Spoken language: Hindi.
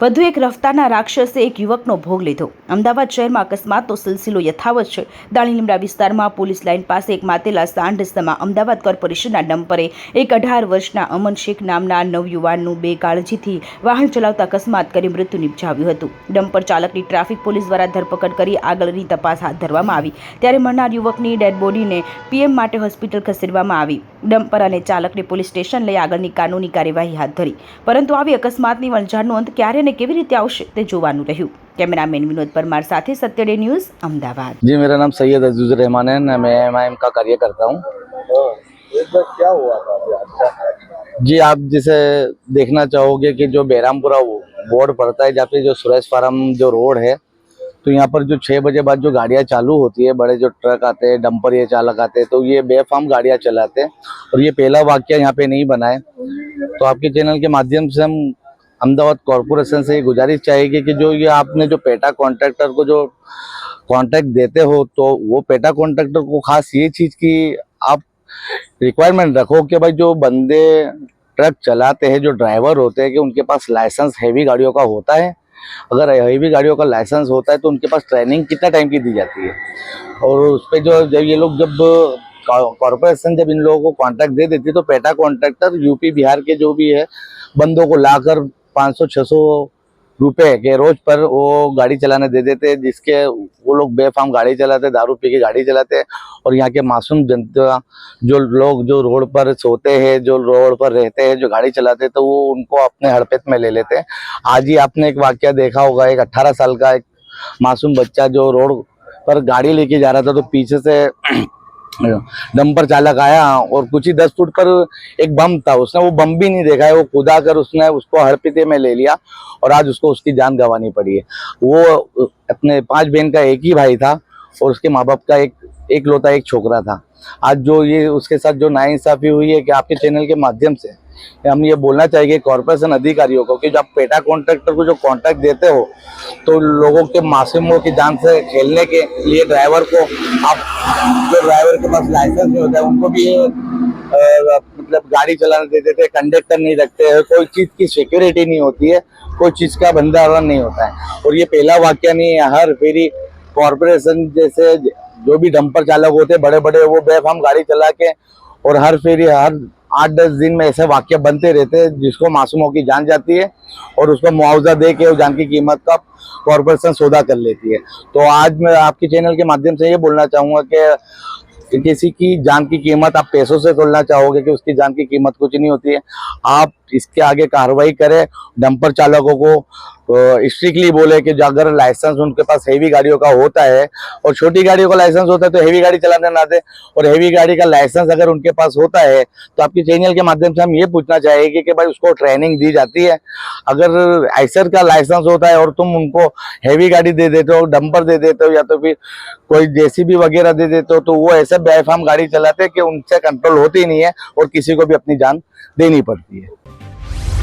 વધુ એક રફતારના રાક્ષસે એક યુવકનો ભોગ લીધો. અમદાવાદ શહેરમાં અકસ્માતનો સિલસિલો યથાવત છે. દાણીલીમડા વિસ્તારમાં પોલીસ લાઇન પાસે એક માતેલા સાંઢ રસ્તામાં અમદાવાદ કોર્પોરેશનના ડમ્પરે એક અઢાર વર્ષના અમન શેખ નામના નવયુવાનનું બે કાળજીથી વાહન ચલાવતા અકસ્માત કરી મૃત્યુ નિપજાવ્યું હતું. ડમ્પર ચાલકની ટ્રાફિક પોલીસ દ્વારા ધરપકડ કરી આગળની તપાસ હાથ ધરવામાં આવી. ત્યારે મરનાર યુવકની ડેડ બોડીને પીએમ માટે હોસ્પિટલ ખસેડવામાં આવી. ડમ્પર અને ચાલકને પોલીસ સ્ટેશન લઈ આગળની કાનૂની કાર્યવાહી હાથ ધરી પરંતુ આવી અકસ્માતની વણઝારનો અંત ક્યારે અને કેવી રીતે આવશે તે જોવાનું રહ્યું કેમેરામેન વિનોદ પરમાર સાથે સત્યડે ન્યૂઝ અમદાવાદ जी मेरा नाम सैयद अजीज रहमान है मैं एम आई एम का कार्य करता हूँ एक बार क्या हुआ था अभी अच्छा जी आप जैसे देखना चाहोगे कि जो बेरामपुरा बोर्ड पड़ता है जहाँ पे जो सुरेश फार्म जो रोड है तो यहाँ पर जो छः बजे बाद जो गाड़ियाँ चालू होती है, बड़े जो ट्रक आते हैं, डंपर ये चालक आते हैं तो ये बेफाम गाड़ियाँ चलाते हैं और ये पहला वाक्य यहाँ पे नहीं बना है। तो आपके चैनल के माध्यम से हम अहमदाबाद कॉरपोरेशन से ये गुजारिश चाहेगी कि जो ये आपने जो पेटा कॉन्ट्रैक्टर को जो कॉन्ट्रैक्ट देते हो तो वो पेटा कॉन्ट्रैक्टर को खास ये चीज़ की आप रिक्वायरमेंट रखो कि भाई जो बंदे ट्रक चलाते हैं, जो ड्राइवर होते हैं, कि उनके पास लाइसेंस हैवी गाड़ियों का होता है। अगर हैवी गाड़ियों का लाइसेंस होता है तो उनके पास ट्रेनिंग कितने टाइम की दी जाती है? और उस पर जो, जब ये लोग जब कॉरपोरेशन जब इन लोगों को कॉन्ट्रैक्ट दे देती है तो पेटा कॉन्ट्रैक्टर, यूपी, बिहार के जो भी है, बंदों को लाकर 500-600 रुपए के रोज पर वो गाड़ी चलाने दे देते जिसके वो लोग बेफाम गाड़ी चलाते दारू पी के गाड़ी चलाते और यहाँ के मासूम जनता जो लोग जो रोड पर सोते हैं, जो रोड पर रहते हैं, जो गाड़ी चलाते तो वो उनको अपने हड़पेत में ले लेते आज ही आपने एक वाक्य देखा होगा, एक 18 साल का एक मासूम बच्चा जो रोड पर गाड़ी लेके जा रहा था तो पीछे से डंपर चालक आया और कुछ ही दस फुट पर एक बम था, उसने वो बम भी नहीं देखा है, वो कूदा कर उसने उसको हड़पिते में ले लिया और आज उसको उसकी जान गंवानी पड़ी है। वो अपने पाँच बहन का एक ही भाई था और उसके माँ बाप का एक एक लोता, एक छोकरा था। आज जो ये उसके साथ जो नाइंसाफी हुई है कि आपके चैनल के माध्यम से हम ये बोलना चाहिए कॉरपोरेशन अधिकारियों को कि जब पेटा कॉन्ट्रैक्टर को जो कॉन्ट्रैक्ट देते हो तो लोगों के मासूमों की जान से खेलने के लिए ड्राइवर को आप जो ड्राइवर के पास लाइसेंस नहीं होता है, उनको भी मतलब गाड़ी चलाने देते हैं कंडक्टर नहीं रखते हैं, कोई चीज़ की सिक्योरिटी नहीं होती है, कोई चीज़ का भंडारण नहीं होता है। और ये पहला वाक्य नहीं है, हर फेरी कॉरपोरेशन जैसे जो भी डंपर चालक होते बड़े बड़े वो बेफाम गाड़ी चला के और हर फेरी, हर आठ दस दिन में ऐसे वाक्य बनते रहते हैं, जिसको मासूमों की जान जाती है और उसको मुआवजा दे के जान की कीमत का कॉरपोरेशन सौदा कर लेती है। तो आज मैं आपके चैनल के माध्यम से ये बोलना चाहूँगा कि किसी की जान की कीमत आप पैसों से तोड़ना चाहोगे कि उसकी जान की कीमत कुछ नहीं होती है। आप इसके आगे कार्रवाई करे। डंपर चालकों को स्ट्रिक्टली बोले कि अगर लाइसेंस उनके पास हेवी गाड़ियों का होता है और छोटी गाड़ियों का लाइसेंस होता है तो हेवी गाड़ी चलाने ना दे। और हेवी गाड़ी का लाइसेंस अगर उनके पास होता है तो आपके चैनल के माध्यम से हम ये पूछना चाहेंगे कि भाई उसको ट्रेनिंग दी जाती है। अगर आइसर का लाइसेंस होता है और तुम उनको हैवी गाड़ी दे देते हो, डंपर दे देते हो या तो फिर कोई जेसीबी वगैरह दे देते हो तो वो ऐसे बेफाम गाड़ी चलाते कि उनसे कंट्रोल होती नहीं है और किसी को भी अपनी जान देनी पड़ती है।